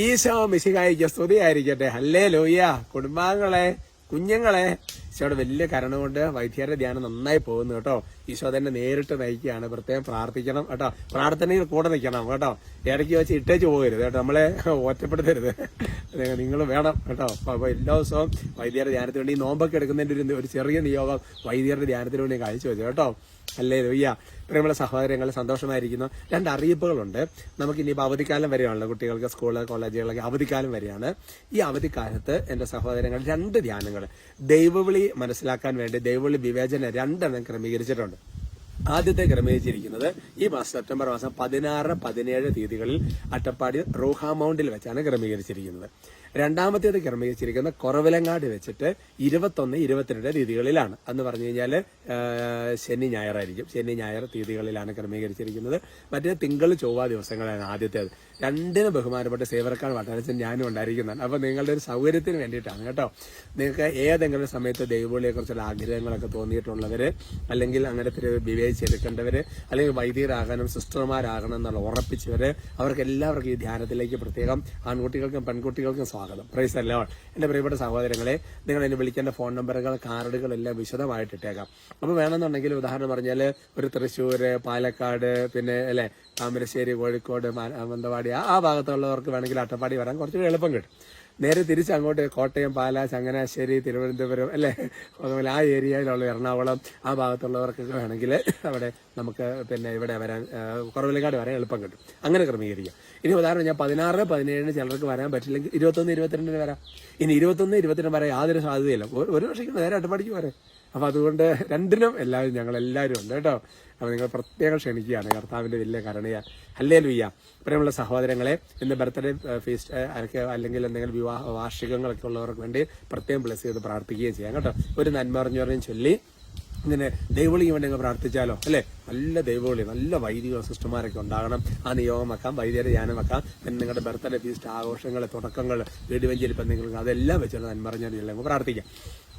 ഈശോ മിശികായിക്ക് സ്തുതിയായിരിക്കട്ടെ. ഹല്ലേ ലോയ്യ കുടുംബാംഗങ്ങളെ കുഞ്ഞുങ്ങളെ. ഈശോയുടെ വലിയ കരുണ കൊണ്ട് വൈദ്യരുടെ ധ്യാനം നന്നായി പോകുന്നു കേട്ടോ. ഈശോ തന്നെ നേരിട്ട് നയിക്കുകയാണ്. പ്രത്യേകം പ്രാർത്ഥിക്കണം കേട്ടോ. പ്രാർത്ഥനയിൽ കൂടെ നിൽക്കണം കേട്ടോ. ഇടയ്ക്ക് വെച്ച് ഇട്ടേച്ച് പോകരുത് കേട്ടോ. നമ്മളെ ഒറ്റപ്പെടുത്തരുത്. നിങ്ങൾ വേണം കേട്ടോ. അപ്പൊ അപ്പൊ എല്ലാ ദിവസവും വൈദ്യരുടെ ധ്യാനത്തിന് വേണ്ടി നോമ്പൊക്കെ എടുക്കുന്നതിന്റെ ഒരു ഒരു ചെറിയ നിയോഗം വൈദ്യരുടെ ധ്യാനത്തിന് വേണ്ടി കഴിച്ചു വെച്ചു കേട്ടോ. അല്ലേ വയ്യ പ്രിയമുള്ള സഹോദരങ്ങൾ സന്തോഷമായിരിക്കുന്നു. രണ്ട് അറിയിപ്പുകളുണ്ട്. നമുക്ക് ഇനിയിപ്പോൾ അവധിക്കാലം വരെയാണല്ലോ. കുട്ടികൾക്ക് സ്കൂൾ കോളേജുകളൊക്കെ അവധിക്കാലം വരെയാണ്. ഈ അവധിക്കാലത്ത് എന്റെ സഹോദരങ്ങൾ രണ്ട് ധ്യാനങ്ങൾ ദൈവവിളി മനസ്സിലാക്കാൻ വേണ്ടി ദൈവവിളി വിവേചനം രണ്ടെണ്ണം ക്രമീകരിച്ചിട്ടുണ്ട്. ആദ്യത്തെ ക്രമീകരിച്ചിരിക്കുന്നത് ഈ മാസം സെപ്റ്റംബർ മാസം പതിനാറ് പതിനേഴ് തീയതികളിൽ അട്ടപ്പാടി റോഹ മൗണ്ടിൽ വെച്ചാണ് ക്രമീകരിച്ചിരിക്കുന്നത്. രണ്ടാമത്തേത് ക്രമീകരിച്ചിരിക്കുന്ന കുറവിലങ്ങാട് വെച്ചിട്ട് ഇരുപത്തൊന്ന് ഇരുപത്തിരണ്ട് തീയതികളിലാണ്. എന്ന് പറഞ്ഞു കഴിഞ്ഞാൽ ശനി ഞായറായിരിക്കും ശനി ഞായർ തീയതികളിലാണ് ക്രമീകരിച്ചിരിക്കുന്നത്. മറ്റേ തിങ്കൾ ചൊവ്വ ദിവസങ്ങളാണ് ആദ്യത്തേത്. രണ്ടിന് ബഹുമാനപ്പെട്ട സേവർക്കാൻ വട്ടാനച്ചൻ ഞാനും ഉണ്ടായിരിക്കുന്നതാണ്. അപ്പോൾ നിങ്ങളുടെ ഒരു സൗകര്യത്തിന് വേണ്ടിയിട്ടാണ് കേട്ടോ. നിങ്ങൾക്ക് ഏതെങ്കിലും സമയത്ത് ദൈവവിളിയെക്കുറിച്ചുള്ള ആഗ്രഹങ്ങളൊക്കെ തോന്നിയിട്ടുള്ളവർ അല്ലെങ്കിൽ അങ്ങനത്തെ ഒരു വിവേചിച്ചെടുക്കേണ്ടവർ അല്ലെങ്കിൽ വൈദികരാകണം സിസ്റ്റർമാരാകണം എന്നുള്ള ഉറപ്പിച്ചവർ അവർക്ക് എല്ലാവർക്കും ഈ ധ്യാനത്തിലേക്ക് പ്രത്യേകം ആൺകുട്ടികൾക്കും പെൺകുട്ടികൾക്കും സ്വാഗതം. പ്രൈസ് അല്ലോ എന്റെ പ്രിയപ്പെട്ട സഹോദരങ്ങളെ നിങ്ങൾ എന്നെ വിളിക്കേണ്ട ഫോൺ നമ്പറുകൾ കാർഡുകൾ എല്ലാം വിശദമായിട്ട് ഇട്ടേക്കാം. അപ്പോൾ വേണമെന്നുണ്ടെങ്കിൽ ഉദാഹരണം പറഞ്ഞാൽ ഒരു തൃശ്ശൂർ പാലക്കാട് പിന്നെ അല്ലേ താമരശ്ശേരി കോഴിക്കോട് മാനന്തവാടി ആ ഭാഗത്തുള്ളവർക്ക് വേണമെങ്കിൽ അട്ടപ്പാടി വരാൻ കുറച്ചുകൂടി എളുപ്പം കിട്ടും. നേരെ തിരിച്ച് അങ്ങോട്ട് കോട്ടയം പാല ചങ്ങനാശ്ശേരി തിരുവനന്തപുരം അല്ലേ? അതുപോലെ ആ ഏരിയയിലുള്ള എറണാകുളം ആ ഭാഗത്തുള്ളവർക്കൊക്കെ വേണമെങ്കിൽ അവിടെ നമുക്ക് പിന്നെ ഇവിടെ വരാൻ കുറവിലക്കാട് വരാൻ എളുപ്പം കിട്ടും. അങ്ങനെ ക്രമീകരിക്കാം. ഇനി ഉദാഹരണം ഞാൻ പതിനാറ് പതിനേഴിന് ചിലർക്ക് വരാൻ പറ്റില്ലെങ്കിൽ ഇരുപത്തൊന്ന് ഇരുപത്തിരണ്ടിന് വരാം. ഇനി ഇരുപത്തൊന്ന് ഇരുപത്തിരണ്ട് വരെ യാതൊരു സാധ്യതയില്ല. ഒരു വർഷം നേരെ അട്ടപ്പാടിക്ക് വരെ അപ്പൊ അതുകൊണ്ട് രണ്ടിനും എല്ലാവരും ഞങ്ങൾ എല്ലാവരും ഉണ്ട് കേട്ടോ. അപ്പൊ നിങ്ങൾ പ്രത്യേകം ക്ഷണിക്കുകയാണ്. കർത്താവിന്റെ വലിയ കരുണയ. അല്ലേ ലുയ്യ പ്രിയമുള്ള സഹോദരങ്ങളെ ഇന്ന് ബർത്ത്ഡേ ഫീസ്റ്റ് അല്ലെങ്കിൽ എന്തെങ്കിലും വിവാഹ വാർഷികങ്ങളൊക്കെ ഉള്ളവർക്ക് വേണ്ടി പ്രത്യേകം ബ്ലസ് ചെയ്ത് പ്രാർത്ഥിക്കുകയും ചെയ്യാം കേട്ടോ. ഒരു നന്മ അറിഞ്ഞവരെയും ചൊല്ലി ഇങ്ങനെ ദൈവവിളിക്ക് വേണ്ടി പ്രാർത്ഥിച്ചാലോ? അല്ലേ? നല്ല ദൈവവിളി നല്ല വൈദിക സിസ്റ്റർമാരൊക്കെ ഉണ്ടാകണം. ആ നിയോഗം വെക്കാം വൈദ്യരെ ധ്യാനം വെക്കാം. പിന്നെ നിങ്ങളുടെ ബർത്ത്ഡേ ഫീസ്റ്റ് ആഘോഷങ്ങൾ തുടക്കങ്ങൾ വീട് വെഞ്ചരിപ്പം നിങ്ങൾക്ക് അതെല്ലാം വെച്ചാൽ നന്മ നിങ്ങൾ എല്ലാം പ്രാർത്ഥിക്കാം.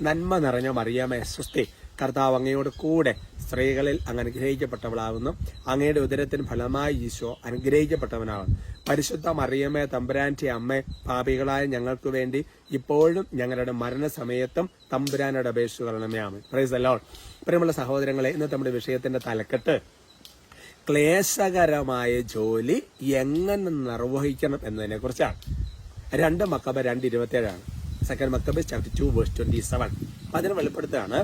നന്മ നിറഞ്ഞ മറിയാമേ സ്വസ്തി. കർത്താവ് അങ്ങയോട് കൂടെ സ്ത്രീകളിൽ അങ്ങ് അനുഗ്രഹിക്കപ്പെട്ടവളാകുന്നു. അങ്ങയുടെ ഉദരത്തിന് ഫലമായി ഈശോ അനുഗ്രഹിക്കപ്പെട്ടവനാകുന്നു പരിശുദ്ധ മറിയമ്മേ തമ്പുരാന്റെ അമ്മ പാപികളായ ഞങ്ങൾക്ക് വേണ്ടി ഇപ്പോഴും ഞങ്ങളുടെ മരണസമയത്തും തമ്പുരാനോട് അപേക്ഷിക്കണമേ ആമേ പ്രൈസ് അല്ലോ പ്രിയമുള്ള സഹോദരങ്ങളെ ഇന്ന് നമ്മുടെ വിഷയത്തിന്റെ തലക്കെട്ട് ക്ലേശകരമായ ജോലി എങ്ങനെ നിർവഹിക്കണം എന്നതിനെ കുറിച്ചാണ് രണ്ട് മക്കബ രണ്ട് ഇരുപത്തിയേഴാണ്. Second Maccabees chapter two verse twenty seven അതിന് വെളിപ്പെടുത്തുകയാണ്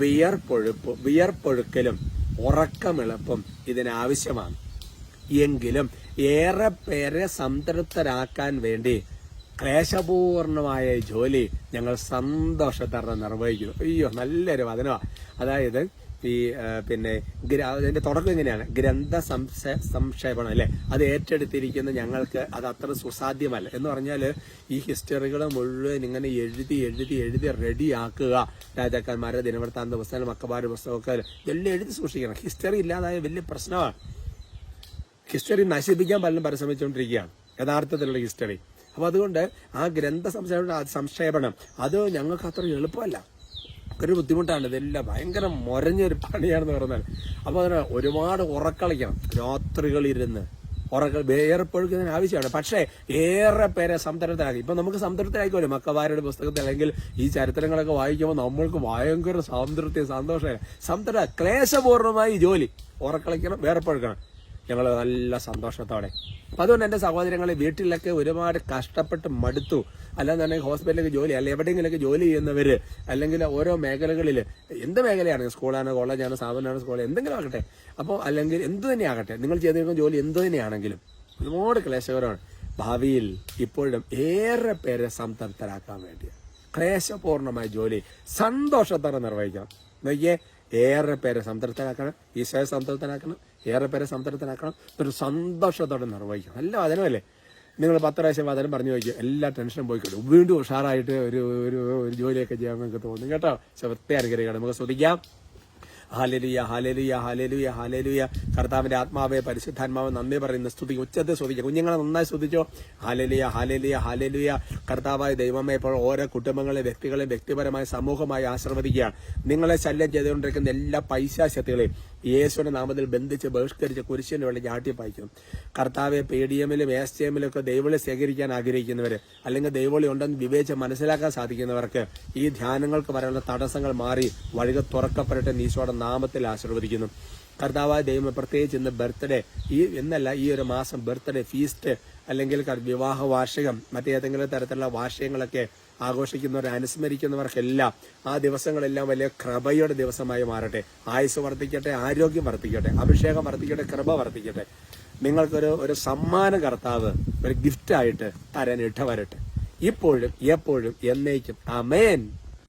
വിയർപ്പൊഴുപ്പ് വിയർപ്പൊഴുക്കലും ഉറക്കമെളുപ്പും ഇതിനാവശ്യമാണ്. എങ്കിലും ഏറെ പേരെ സംതൃപ്തരാക്കാൻ വേണ്ടി ക്ലേശപൂർണമായ ജോലി ഞങ്ങൾ സന്തോഷത്തോടെ നിർവഹിക്കുന്നു. അയ്യോ നല്ലൊരു വചനമാണ് അതായത് ഈ പിന്നെ അതിന്റെ തുടക്കം എങ്ങനെയാണ്? ഗ്രന്ഥ സംശ- സംക്ഷേപണം അല്ലെ? അത് ഏറ്റെടുത്തിരിക്കുന്ന ഞങ്ങൾക്ക് അത് അത്ര സുസാധ്യമല്ല. എന്ന് പറഞ്ഞാൽ ഈ ഹിസ്റ്ററികൾ മുഴുവൻ ഇങ്ങനെ എഴുതി എഴുതി എഴുതി റെഡിയാക്കുക. രാജാക്കന്മാരെ ദിനവൃത്താന്ത പുസ്തകം മക്കബാര പുസ്തകമൊക്കെ എല്ലാം എഴുതി സൂക്ഷിക്കണം. ഹിസ്റ്ററി ഇല്ലാതായ വലിയ പ്രശ്നമാണ്. ഹിസ്റ്ററി നശിപ്പിക്കാൻ പലരും പരിശ്രമിച്ചുകൊണ്ടിരിക്കുകയാണ്. യഥാർത്ഥത്തിലുള്ള ഹിസ്റ്ററി. അപ്പൊ അതുകൊണ്ട് ആ ഗ്രന്ഥ സംശയ സംക്ഷേപണം അത് ഞങ്ങൾക്ക് അത്ര എളുപ്പമല്ല. ഒരു ബുദ്ധിമുട്ടാണ്. ഇതെല്ലാം ഭയങ്കര മൊരഞ്ഞൊരു പണിയാണെന്ന് പറഞ്ഞാൽ. അപ്പൊ അതിന് ഒരുപാട് ഉറക്കളിക്കണം. രാത്രികളിരുന്ന്. ഉറക്ക വേർപ്പൊഴുക്കുന്നതിന് ആവശ്യമാണ്. പക്ഷേ ഏറെ പേരെ സംതൃപ്തരാക്കി. ഇപ്പൊ നമുക്ക് സംതൃപ്തരായിക്കോല്ലോ മക്കവാരുടെ പുസ്തകത്തിൽ അല്ലെങ്കിൽ ഈ ചരിത്രങ്ങളൊക്കെ വായിക്കുമ്പോൾ നമ്മൾക്ക് ഭയങ്കര സംതൃപ്തി സന്തോഷമായി സംതൃപ്ത ക്ലേശപൂർണമായി ജോലി. ഉറക്കളിക്കണം വേർപ്പൊഴുക്കണം ഞങ്ങൾ നല്ല സന്തോഷത്തോടെ. അപ്പൊ അതുകൊണ്ട് എന്റെ സഹോദരങ്ങൾ വീട്ടിലൊക്കെ ഒരുപാട് കഷ്ടപ്പെട്ട് മടുത്തു. അല്ലാന്നുണ്ടെങ്കിൽ ഹോസ്പിറ്റലിലേക്ക് ജോലി അല്ല എവിടെയെങ്കിലൊക്കെ ജോലി ചെയ്യുന്നവര് അല്ലെങ്കിൽ ഓരോ മേഖലകളിൽ എന്ത് മേഖലയാണ്? സ്കൂളാണ് കോളേജാണ് സ്ഥാപനമാണ് സ്കൂൾ എന്തെങ്കിലും ആകട്ടെ. അപ്പോൾ അല്ലെങ്കിൽ എന്ത് തന്നെ ആകട്ടെ. നിങ്ങൾ ചെയ്തിരിക്കുന്ന ജോലി എന്ത് തന്നെയാണെങ്കിലും ഒരുപാട് ക്ലേശകരമാണ്. ഭാവിയിൽ ഇപ്പോഴും ഏറെ പേരെ സംതൃപ്തരാക്കാൻ വേണ്ടി ക്ലേശപൂർണമായ ജോലി സന്തോഷത്തോടെ നിർവഹിക്കണം. നോക്കിയേ ഏറെ പേരെ സംതൃപ്തനാക്കണം. ഈശോയെ സംതൃപ്തനാക്കണം. ഏറെ പേരെ സംതൃപ്തനാക്കണം. ഒരു സന്തോഷത്തോടെ നിർവഹിക്കണം. നല്ല വചനമല്ലേ? നിങ്ങൾ പത്ത് പ്രാവശ്യം വചനം പറഞ്ഞു നോക്കിയോ എല്ലാ ടെൻഷനും പോയിക്കോളും വീണ്ടും ഉഷാറായിട്ട് ഒരു ഒരു ഒരു ജോലിയൊക്കെ ചെയ്യാൻ നിങ്ങൾക്ക് തോന്നും. കേട്ടോ? വൃത്തി അനുഗ്രഹിക്കണം നമുക്ക് ശ്രദ്ധിക്കാം ഹാലലുയ ഹാലലുയ ഹാലലുയ ഹാലലുയ. കർത്താവിന്റെ ആത്മാവെ പരിശുദ്ധാത്മാവ് നന്ദി പറയുന്ന. സ്തുതി ഉച്ചത്തെ സ്തുതിക്കുക കുഞ്ഞുങ്ങളെ നന്നായി സ്തുതിച്ചോ. ഹാലലുയ ഹാലലുയ ഹാലലുയ. കർത്താവായ ദൈവമേ ഇപ്പോൾ ഓരോ കുടുംബങ്ങളെ വ്യക്തികളെ വ്യക്തിപരമായ സമൂഹമായി ആശ്രവദിക്കുക നിങ്ങളെ ശല്യം ചെയ്തുകൊണ്ടിരിക്കുന്ന എല്ലാ പൈശാശക്തികളെയും യേശുവിന്റെ നാമത്തിൽ ബന്ധിച്ച് ബഹിഷ്കരിച്ച് കുരിശിന്റെ വെള്ളം ചാട്ടിപ്പായിക്കും കർത്താവെ പി ഡി എമ്മിലും എസ് ടി എമ്മിലും ഒക്കെ ദൈവളി ശേഖരിക്കാൻ ആഗ്രഹിക്കുന്നവർ അല്ലെങ്കിൽ ദൈവളി ഉണ്ടെന്ന് വിവേചിച്ച് മനസ്സിലാക്കാൻ സാധിക്കുന്നവർക്ക് ഈ ധ്യാനങ്ങൾക്ക് വരാനുള്ള തടസ്സങ്ങൾ മാറി വഴികൾ തുറക്കപ്പെടട്ടെ ഈശോയുടെ നാമത്തിൽ ആശീർവദിക്കുന്നു. കർത്താവായ ദൈവം പ്രത്യേകിച്ച് ഇന്ന് ബർത്ത്ഡേ. ഈ എന്നല്ല ഈ ഒരു മാസം ബർത്ത്ഡേ ഫീസ്റ്റ് അല്ലെങ്കിൽ വിവാഹ വാർഷികം മറ്റേതെങ്കിലും തരത്തിലുള്ള വാർഷികങ്ങളൊക്കെ ആഘോഷിക്കുന്നവർ അനുസ്മരിക്കുന്നവർക്കെല്ലാം ആ ദിവസങ്ങളെല്ലാം വലിയ കൃപയുടെ ദിവസമായി മാറട്ടെ. ആയുസ് വർദ്ധിക്കട്ടെ ആരോഗ്യം വർദ്ധിക്കട്ടെ അഭിഷേകം വർദ്ധിക്കട്ടെ കൃപ വർദ്ധിക്കട്ടെ. നിങ്ങൾക്കൊരു ഒരു സമ്മാന കർത്താവ് ഒരു ഗിഫ്റ്റായിട്ട് തരാൻ ഇടവരട്ടെ. ഇപ്പോഴും എപ്പോഴും എന്നേക്കും. അമേൻ